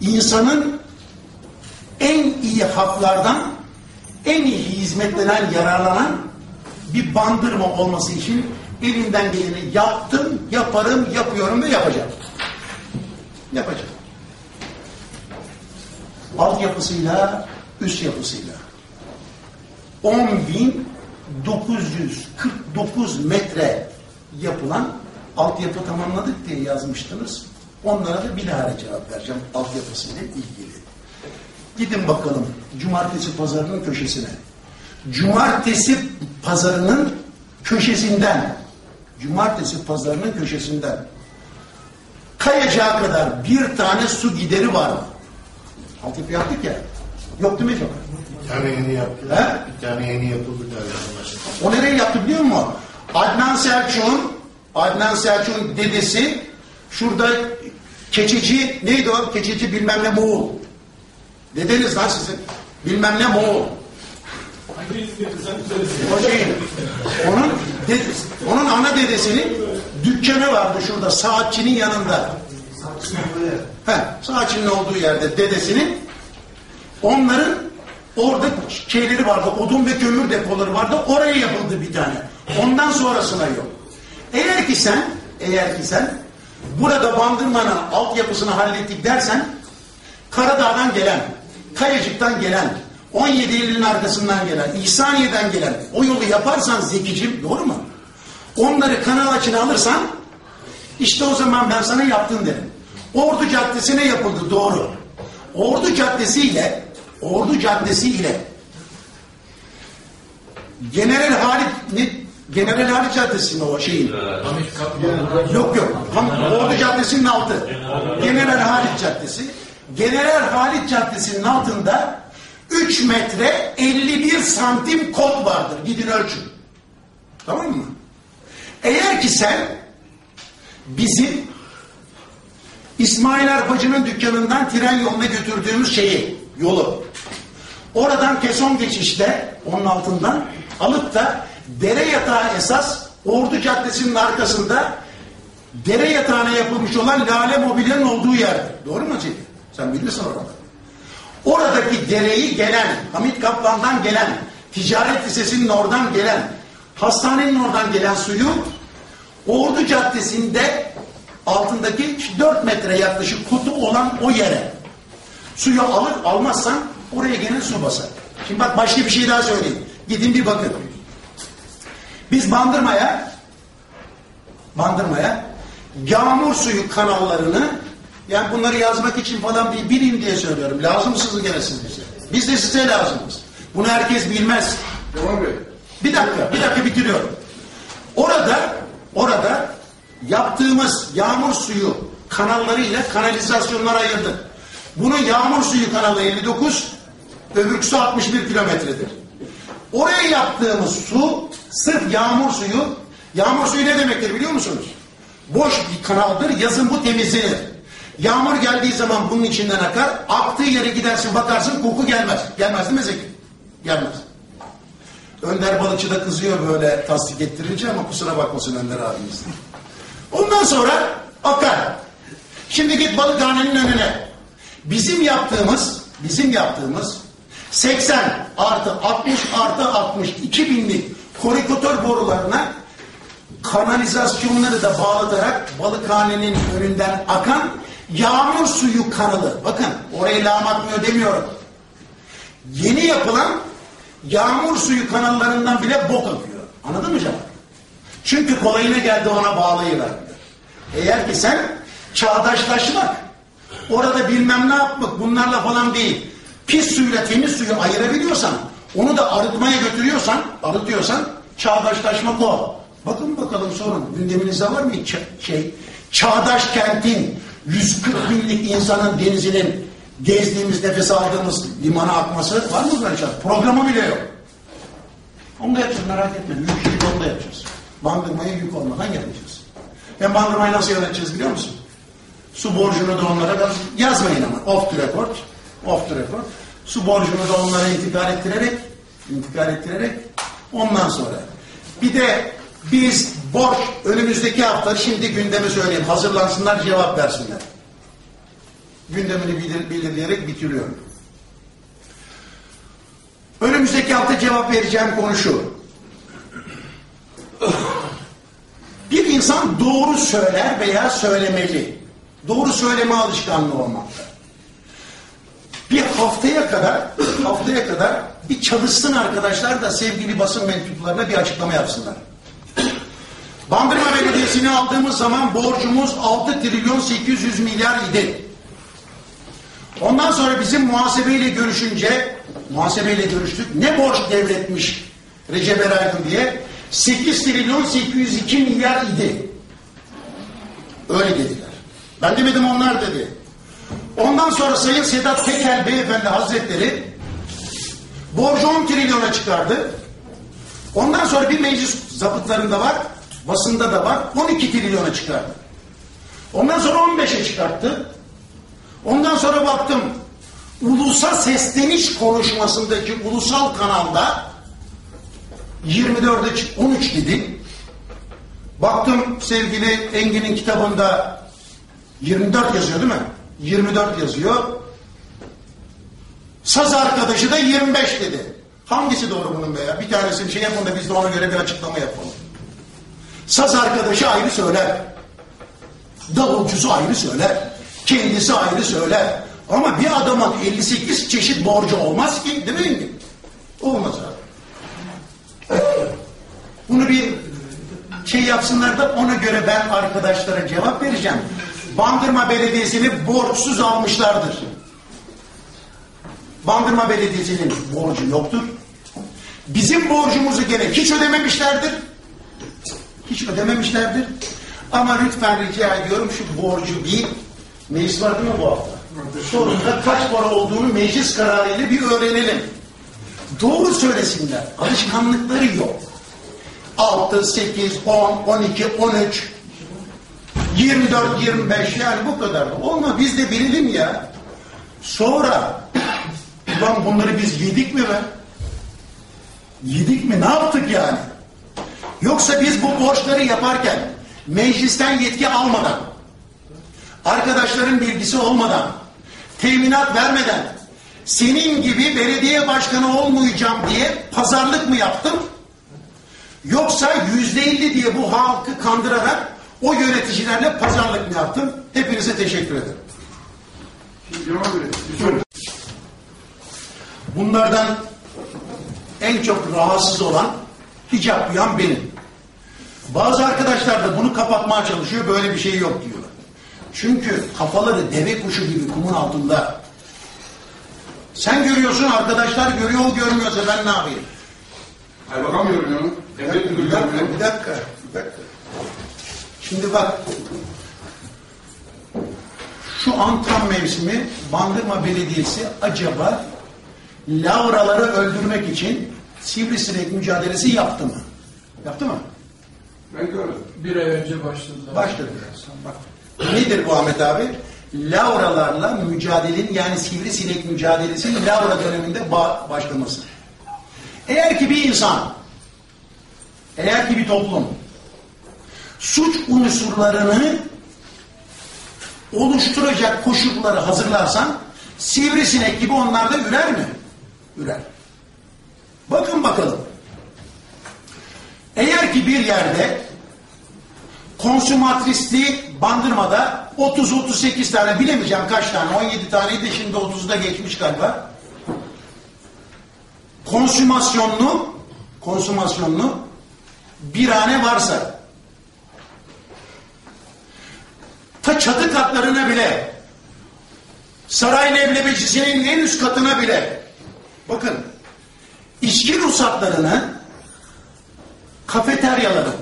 insanın en iyi haklardan en iyi hizmetlenen, yararlanan bir bandırma olması için elimden geleni yaptım, yaparım, yapıyorum ve yapacağım. Yapacağım. Altyapısıyla, üst yapısıyla. 10.949 metre yapılan altyapı tamamladık diye yazmıştınız. Onlara da bilahare cevap vereceğim altyapısıyla ilgili. Gidin bakalım cumartesi pazarının köşesine. Cumartesi pazarının köşesinden cumartesi pazarının köşesinden kayacağı kadar bir tane su gideri var mı? Altyapı yaptık ya. Yok değil mi acaba? Bir tane yeni yaptı. He? Bir tane yeni yapıldı galiba. O nereye yaptı biliyor musun? Adnan Selçuk'un Adnan Selçuk'un dedesi şurada keçeci neydi o? Keçeci bilmem ne Moğol. Dedeniz lan sizin. Bilmem ne Moğol. O şeyin. Onun, dedesi, onun ana dedesinin dükkanı vardı şurada saatçinin yanında. He, saatçinin olduğu yerde dedesinin onların orada şeyleri vardı, odun ve kömür depoları vardı, oraya yapıldı bir tane. Ondan sonrasına yok. Eğer ki sen, eğer ki sen burada Bandırma'nın altyapısını hallettik dersen, Karadağ'dan gelen, Kayacık'tan gelen, 17 Eylül'ün arkasından gelen, İhsaniye'den gelen o yolu yaparsan Zekicim, doğru mu? Onları kanal açına alırsan, işte o zaman ben sana yaptın derim. Ordu Caddesi'ne yapıldı, doğru. Ordu Caddesi ile Ordu Caddesi ile General Halit? General Halit Caddesi mi o şeyin? Yok yok. Tam Ordu Caddesi'nin altı. General Halit Caddesi. General Halit Caddesi'nin altında 3 metre 51 santim kod vardır. Gidin ölçün. Tamam mı? Eğer ki sen bizim İsmail Arpacı'nın dükkanından tren yoluna götürdüğümüz şeyi, yolu. Oradan Keson geçişte, onun altından alıp da dere yatağı esas Ordu Caddesi'nin arkasında dere yatağına yapılmış olan Lale Mobilya'nın olduğu yer. Doğru mu Cedi? Sen bilirsin orada. Oradaki dereyi gelen, Hamit Kaplan'dan gelen, ticaret lisesinin oradan gelen, hastanenin oradan gelen suyu Ordu Caddesi'nde altındaki 4 metre yaklaşık kutu olan o yere suyu alır almazsan oraya gene su basar. Şimdi bak başka bir şey daha söyleyeyim. Gidin bir bakın. Biz Bandırma'ya Bandırma'ya yağmur suyu kanallarını yani bunları yazmak için falan bir bilin diye söylüyorum. Lazımsınız gene siz bize. Biz de size lazımız. Bunu herkes bilmez. Bey. Bir dakika, bir dakika bitiriyorum. Orada, orada yaptığımız yağmur suyu kanallarıyla kanalizasyonlar ayırdık. Bunun yağmur suyu kanalı 59, öbürküsü 61 kilometredir. Oraya yaptığımız su, sırf yağmur suyu, yağmur suyu ne demektir biliyor musunuz? Boş bir kanaldır, yazın bu temizlenir. Yağmur geldiği zaman bunun içinden akar, aktığı yere gidersin bakarsın koku gelmez. Gelmez değil mi Zeki? Gelmez. Önder Balıkçı da kızıyor böyle tasdik ettirince ama kusura bakmasın Önder abimiz. Ondan sonra akar. Şimdi git balıkhanenin önüne. Bizim yaptığımız, bizim yaptığımız 80 artı 60 artı 60 2000'lik korikotör borularına kanalizasyonları da bağlatarak balıkhanenin önünden akan yağmur suyu kanalı. Bakın orayı lağım atmıyor demiyorum. Yeni yapılan yağmur suyu kanallarından bile bok akıyor. Anladın mı canım? Çünkü kolayına geldi ona bağlayıverdi. Eğer ki sen çağdaşlaşmak, orada bilmem ne yapmak bunlarla falan değil, pis suyla temiz suyu ayırabiliyorsan, onu da arıtmaya götürüyorsan, arıtıyorsan çağdaşlaşmak o. Bakın bakalım sorun, gündeminizde var mı şey, çağdaş kentin 140 binlik insanın denizinin gezdiğimiz, nefes aldığımız limana akması var mı böyle şey? Programı bile yok. Onu da yapacağız merak etme. Yük yük onu da yapacağız. Bandırmayı yük olmadan yapacağız. Hem bandırmayı nasıl yöneteceğiz biliyor musun? Su borcunu da onlara yazmayın ama. Off the record. Off the record. Su borcunu da onlara intikal ettirerek intikal ettirerek ondan sonra bir de biz borç önümüzdeki hafta şimdi gündemi söyleyeyim hazırlansınlar cevap versinler. gündemini bilir, belirleyerek bitiriyorum. Önümüzdeki hafta cevap vereceğim konu şu. Bir insan doğru söyler veya söylemeli. Doğru söyleme alışkanlığı olmakta. Bir haftaya kadar haftaya kadar bir çalışsın arkadaşlar da sevgili basın mensuplarına bir açıklama yapsınlar. Bandırma Belediyesi'ni aldığımız zaman borcumuz 6 trilyon 800 milyar idi. Ondan sonra bizim muhasebeyle görüşünce, muhasebeyle görüştük, ne borç devretmiş Recep Eraygün diye? 8 trilyon 802 milyar idi. Öyle dediler. Ben demedim onlar dedi. Ondan sonra Sayın Sedat Peker Beyefendi Hazretleri borcu 10 trilyona çıkardı. Ondan sonra bir meclis zapıtlarında var, basında da var, 12 trilyona çıkardı. Ondan sonra 15'e çıkarttı. Ondan sonra baktım ulusa sesleniş konuşmasındaki ulusal kanalda 24'e 13 dedi. Baktım sevgili Engin'in kitabında 24 yazıyor değil mi? 24 yazıyor. Saz arkadaşı da 25 dedi. Hangisi doğru bunun be ya? Bir tanesini şey yapın da biz de ona göre bir açıklama yapalım. Saz arkadaşı ayrı söyler. Davulcusu ayrı söyler. Kendisi ayrı söyler. Ama bir adamın 58 çeşit borcu olmaz ki değil mi? Olmaz abi. Bunu bir şey yapsınlar da ona göre ben arkadaşlara cevap vereceğim. Bandırma Belediyesi'ni borçsuz almışlardır. Bandırma Belediyesi'nin borcu yoktur. Bizim borcumuzu gene hiç ödememişlerdir. Hiç ödememişlerdir. Ama lütfen rica ediyorum şu borcu bir meclis var değil mi bu hafta? Sonunda kaç para olduğunu meclis kararıyla bir öğrenelim. Doğru söylesinler. Alışkanlıkları yok. 6, 8, 10, 12, 13, 24, 25 yani bu kadar. Olma biz de bilelim ya. Sonra ulan bunları biz yedik mi be? Yedik mi? Ne yaptık yani? Yoksa biz bu borçları yaparken meclisten yetki almadan, arkadaşların bilgisi olmadan, teminat vermeden, senin gibi belediye başkanı olmayacağım diye pazarlık mı yaptım? Yoksa yüzde elli diye bu halkı kandırarak o yöneticilerle pazarlık mı yaptım? Hepinize teşekkür ederim. Bunlardan en çok rahatsız olan hicap duyan benim. Bazı arkadaşlar da bunu kapatmaya çalışıyor. Böyle bir şey yok diyorlar. Çünkü kafaları deve kuşu gibi kumun altında. Sen görüyorsun arkadaşlar görüyor o görmüyorsa ben ne yapayım? Hayır bakamıyorum ya. Bir dakika, bir dakika, görmüyor. bir dakika, bir dakika. Şimdi bak, şu an tam mevsimi Bandırma Belediyesi acaba lavraları öldürmek için sivrisinek mücadelesi yaptı mı? Yaptı mı? Ben görmedim. Bir ay önce başladı. Başladı. Bak. Nedir bu Ahmet abi? Lavralarla mücadelenin yani sivrisinek mücadelesinin lavra döneminde ba- başlaması. Eğer ki bir insan, eğer ki bir toplum suç unsurlarını oluşturacak koşulları hazırlarsan sivrisinek gibi onlar da ürer mi? Ürer. Bakın bakalım. Eğer ki bir yerde konsumatrisliği bandırmada 30-38 tane bilemeyeceğim kaç tane 17 taneydi şimdi 30'u da geçmiş galiba. Konsümasyonlu konsümasyonlu bir hane varsa ta çatı katlarına bile saray leblebicisinin en üst katına bile bakın içki ruhsatlarını kafeteryaların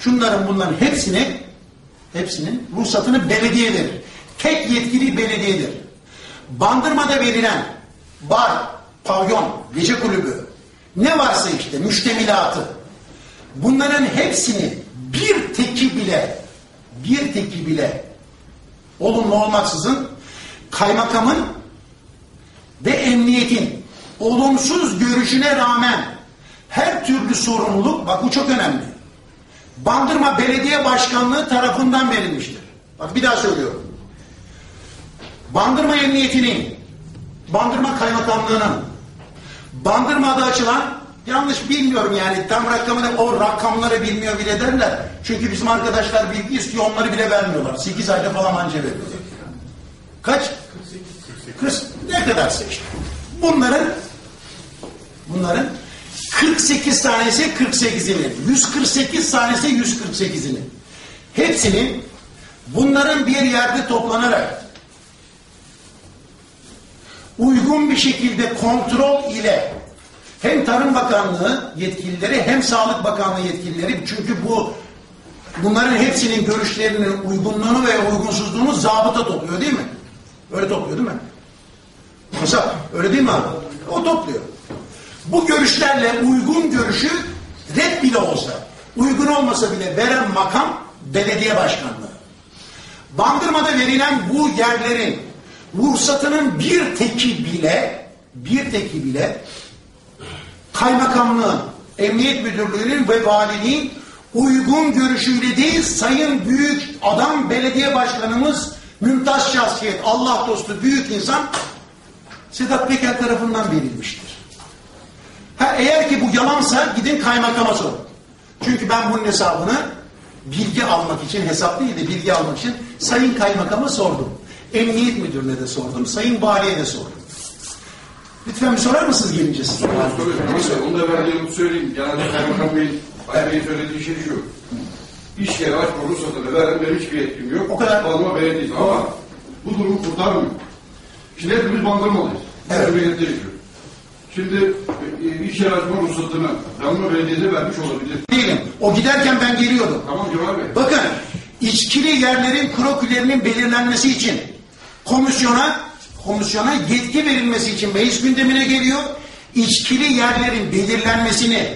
şunların bunların hepsini hepsinin ruhsatını belediye verir. Tek yetkili belediyedir. Bandırmada verilen bar, pavyon, gece kulübü ne varsa işte müştemilatı bunların hepsini bir teki bile bir teki bile olumlu olmaksızın kaymakamın ve emniyetin olumsuz görüşüne rağmen her türlü sorumluluk, bak bu çok önemli. Bandırma Belediye Başkanlığı tarafından verilmiştir. Bak bir daha söylüyorum. Bandırma Emniyeti'nin, Bandırma Kaymakamlığı'nın, Bandırma'da açılan, yanlış bilmiyorum yani tam rakamı da o rakamları bilmiyor bile derler. Çünkü bizim arkadaşlar bilgi istiyor onları bile vermiyorlar. 8 ayda falan anca veriyorlar. Kaç? 48. Ne kadarsa işte. Bunların bunların 48 tanesi 48'ini, 148 tanesi 148'ini. Hepsinin bunların bir yerde toplanarak uygun bir şekilde kontrol ile hem Tarım Bakanlığı yetkilileri hem Sağlık Bakanlığı yetkilileri çünkü bu bunların hepsinin görüşlerinin uygunluğunu ve uygunsuzluğunu zabıta topluyor değil mi? Öyle topluyor değil mi? Mesela öyle değil mi abi? O topluyor. Bu görüşlerle uygun görüşü red bile olsa, uygun olmasa bile veren makam belediye başkanlığı. Bandırma'da verilen bu yerlerin ruhsatının bir teki bile bir teki bile kaymakamlığın, emniyet müdürlüğünün ve valiliğin uygun görüşüyle değil sayın büyük adam belediye başkanımız mümtaz şahsiyet Allah dostu büyük insan Sedat Peker tarafından verilmiştir. Ha, eğer ki bu yalansa gidin kaymakama sorun. Çünkü ben bunun hesabını bilgi almak için, hesap değil de bilgi almak için sayın kaymakama sordum. Emniyet müdürüne de sordum, sayın valiye de sordum. Lütfen bir sorar mısınız gelince siz? Neyse, onu da ben de söyleyeyim. Yani Bey, Ali Bey'in söylediği şey şu. İş yeri açma ruhsatını veren benim hiçbir yetkim yok. O kadar. Bandırma belediyesi ama bu durumu kurtarmıyor. Şimdi hepimiz bandırmalıyız. Evet. Gerekiyor. Şimdi e, iş yeri açma ruhsatını Bandırma Belediyesi vermiş olabilir. Değilim. O giderken ben geliyordum. Tamam Cemal Bey. Bakın içkili yerlerin krokülerinin belirlenmesi için komisyona komisyona yetki verilmesi için meclis gündemine geliyor. İçkili yerlerin belirlenmesini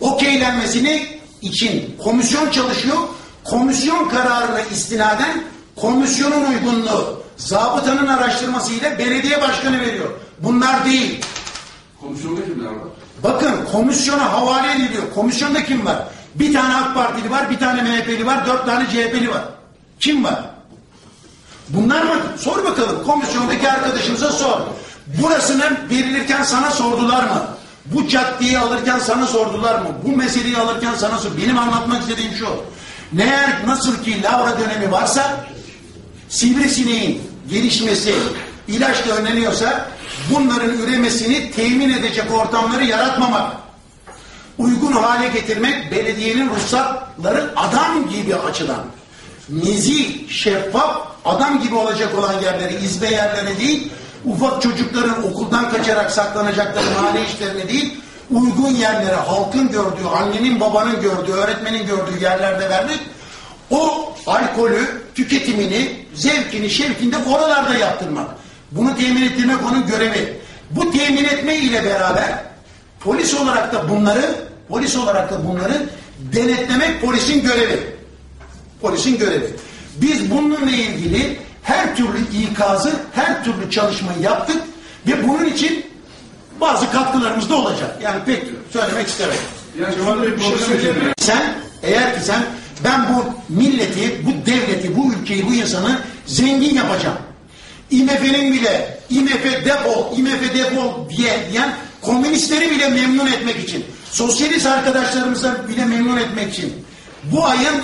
okeylenmesini için komisyon çalışıyor. Komisyon kararına istinaden komisyonun uygunluğu zabıtanın araştırmasıyla belediye başkanı veriyor. Bunlar değil. Komisyonda kimler var? Bakın komisyona havale ediliyor. Komisyonda kim var? Bir tane AK Partili var, bir tane MHP'li var, dört tane CHP'li var. Kim var? Bunlar mı? Sor bakalım. Komisyondaki arkadaşımıza sor. Burasını verilirken sana sordular mı? Bu caddeyi alırken sana sordular mı? Bu meseleyi alırken sana sor. Benim anlatmak istediğim şu. Eğer nasıl ki Lavra dönemi varsa sivrisineğin gelişmesi ilaçla önleniyorsa bunların üremesini temin edecek ortamları yaratmamak, uygun hale getirmek belediyenin ruhsatları adam gibi açılan, nezih, şeffaf, adam gibi olacak olan yerleri, izbe yerleri değil, ufak çocukların okuldan kaçarak saklanacakları mahalle işlerine değil, uygun yerlere halkın gördüğü, annenin babanın gördüğü, öğretmenin gördüğü yerlerde vermek, o alkolü, tüketimini, zevkini, şevkini de oralarda yaptırmak. Bunu temin ettirmek onun görevi. Bu temin etme ile beraber polis olarak da bunları, polis olarak da bunları denetlemek polisin görevi. Polisin görevi. Biz bununla ilgili her türlü ikazı, her türlü çalışmayı yaptık ve bunun için bazı katkılarımız da olacak. Yani pek söylemek. Yani bir şey. Sen eğer ki sen ben bu milleti, bu devleti, bu ülkeyi, bu insanı zengin yapacağım. IMF'nin bile IMF defol, IMF defol diye diyen komünistleri bile memnun etmek için, sosyalist arkadaşlarımıza bile memnun etmek için bu ayın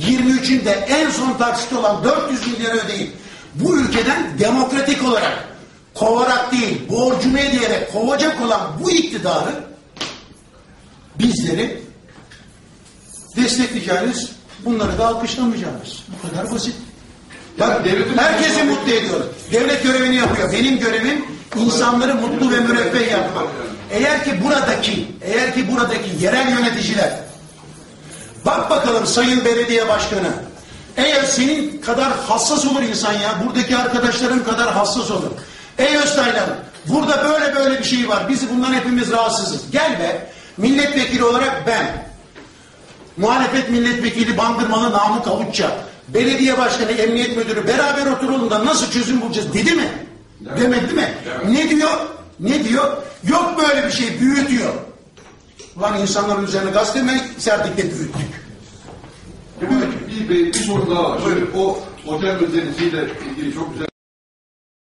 23'ünde en son taksit olan 400 bin lira ödeyip bu ülkeden demokratik olarak kovarak değil, borcunu ödeyerek kovacak olan bu iktidarı bizleri destekleyeceğiniz, bunları da alkışlamayacağınız. Bu kadar basit. Devletin- herkesi mutlu ediyoruz. Devlet görevini yapıyor. Benim görevim insanları mutlu ve müreffeh yapmak. Eğer ki buradaki, eğer ki buradaki yerel yöneticiler, bak bakalım Sayın Belediye Başkanı, eğer senin kadar hassas olur insan ya, buradaki arkadaşların kadar hassas olur. Ey Öztaylan, burada böyle böyle bir şey var, biz bundan hepimiz rahatsızız. Gel be, milletvekili olarak ben, muhalefet milletvekili Bandırmalı Namık Avutça, belediye başkanı, emniyet müdürü beraber oturalım da nasıl çözüm bulacağız dedi mi? Evet. Demedi mi? Evet. Ne diyor? Ne diyor? Yok böyle bir şey büyütüyor. Ulan insanların üzerine gazete mi serdik de büyüttük. Bir, bir, bir sorun daha var. Şimdi o otel meselesiyle ilgili çok güzel